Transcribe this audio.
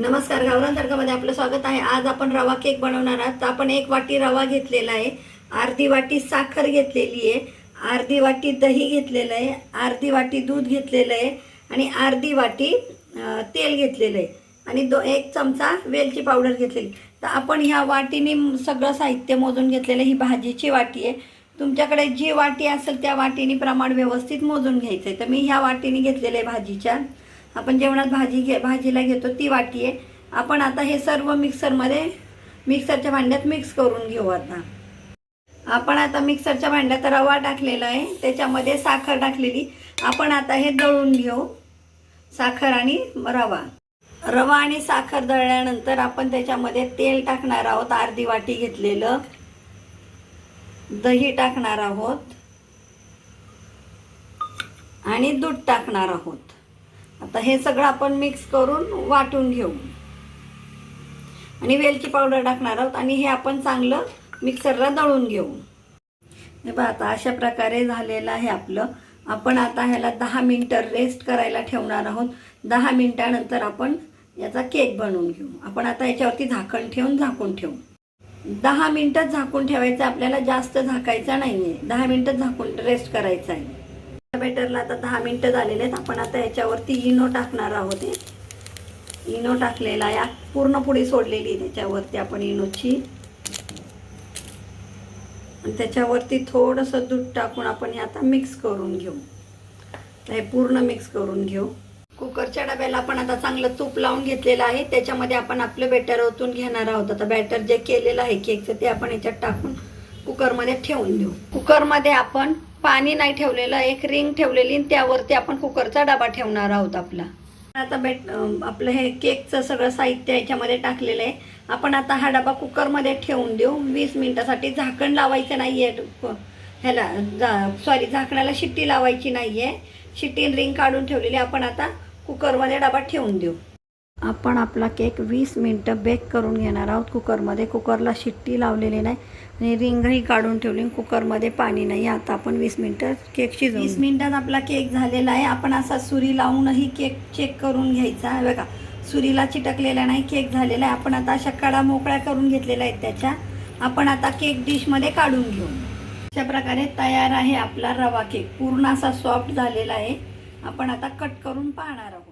नमस्कार गावरान तडकामध्ये आपलं स्वागत आहे. आज आपण रवा केक बनवणार आहात. तर आपण एक वाटी रवा घेतलेला आहे. अर्धी वाटी साखर घेतलेली आहे. अर्धी वाटी दही घेतलेलं आहे. अर्धी वाटी दूध घेतलेलं आहे. आणि अर्धी वाटी तेल घेतलेलं आहे. आणि दो एक चमचा वेलची पावडर घेतलेली तर आपण ह्या वाटीने सगळं साहित्य मोजून घेतलेलं आहे. ही भाजीची वाटी आहे. तुमच्याकडे जी वाटी असेल त्या वाटीने प्रमाण व्यवस्थित मोजून घ्यायचं आहे तर मी ह्या वाटीने घेतलेलं आहे भाजीच्या. आपण जेवणात भाजी घे भाजीला घेतो ती वाटी आहे. आपण आता हे सर्व मिक्सरमध्ये मिक्सरच्या भांड्यात मिक्स करून घेऊ आता. आपण आता मिक्सरच्या भांड्यात रवा टाकलेला आहे. त्याच्यामध्ये साखर टाकलेली. आपण आता हे दळून घेऊ. साखर आणि रवा. रवा आणि साखर दळल्यानंतर आपण त्याच्यामध्ये तेल टाकणार आहोत. अर्धी वाटी घेतलेलं. दही टाकणार आहोत. आणि दूध टाकणार आहोत. आता हे सगळं आपण मिक्स करून वाटून घेऊ. आणि वेलची पावडर टाकणार आहोत आणि हे आपण चांगलं मिक्सरला दळून घेऊ. हे बघा आता अशा प्रकारे झालेलं आहे आपलं. आपण आता ह्याला दहा मिनटं रेस्ट करायला ठेवणार आहोत. दहा मिनटानंतर आपण याचा केक बनवून घेऊ. आपण आता याच्यावरती झाकण ठेवून झाकून ठेवू. दहा मिनटं झाकून ठेवायचं आपल्याला जास्त झाकायचं नाही आहे दहा मिनटं झाकून रेस्ट करायचं आहे. बॅटरला आता दहा मिनटं झालेले आहेत. आपण आता याच्यावरती इनो टाकणार आहोत इनो टाकलेला आहे. पूर्ण पुडी सोडलेली आहे त्याच्यावरती आपण इनोची. आणि त्याच्यावरती थोडंसं दूध टाकून आपण हे आता मिक्स करून घेऊ. हे पूर्ण मिक्स करून घेऊ. कुकरच्या डब्याला आपण आता चांगलं तूप लावून घेतलेलं आहे. त्याच्यामध्ये आपण आपलं बॅटर ओतून घेणार आहोत. आता बॅटर जे केलेलं आहे केकचं ते आपण याच्यात टाकून कुकरमध्ये ठेवून देऊ. कुकरमध्ये आपण पाणी नाही ठेवलेलं एक रिंग ठेवलेली आणि त्यावरती आपण कुकरचा डबा ठेवणार आहोत आपला. आता बेट आपलं हे केकचं सगळं साहित्य याच्यामध्ये टाकलेलं आहे. आपण आता हा डबा कुकरमध्ये ठेवून देऊ. वीस मिनटासाठी झाकण लावायचं नाही आहे ह्याला सॉरी झाकणाला शिट्टी लावायची नाही आहे शिट्टी रिंग काढून ठेवलेली आपण आता कुकरमध्ये डबा ठेवून देऊ. आपण आपला केक वीस मिनटं बेक करून घेणार आहोत. कुकरमध्ये कुकरला शिट्टी लावलेली नाही आणि रिंगही काढून ठेवली कुकरमध्ये पाणी नाही. आता आपण वीस मिनटं केक शिजवून वीस मिनिटात आपला केक झालेला आहे. आपण असा सुरी लावूनही केक चेक करून घ्यायचा आहे बघा. सुरीला चिटकलेला नाही केक झालेला आहे. आपण आता अशा कडा मोकळ्या करून घेतलेल्या आहेत त्याच्या. आपण आता केक डिशमध्ये काढून घेऊ. अशा प्रकारे तयार आहे आपला रवा केक. पूर्ण असा सॉफ्ट झालेला आहे. आपण आता कट करून पाहणार आहोत.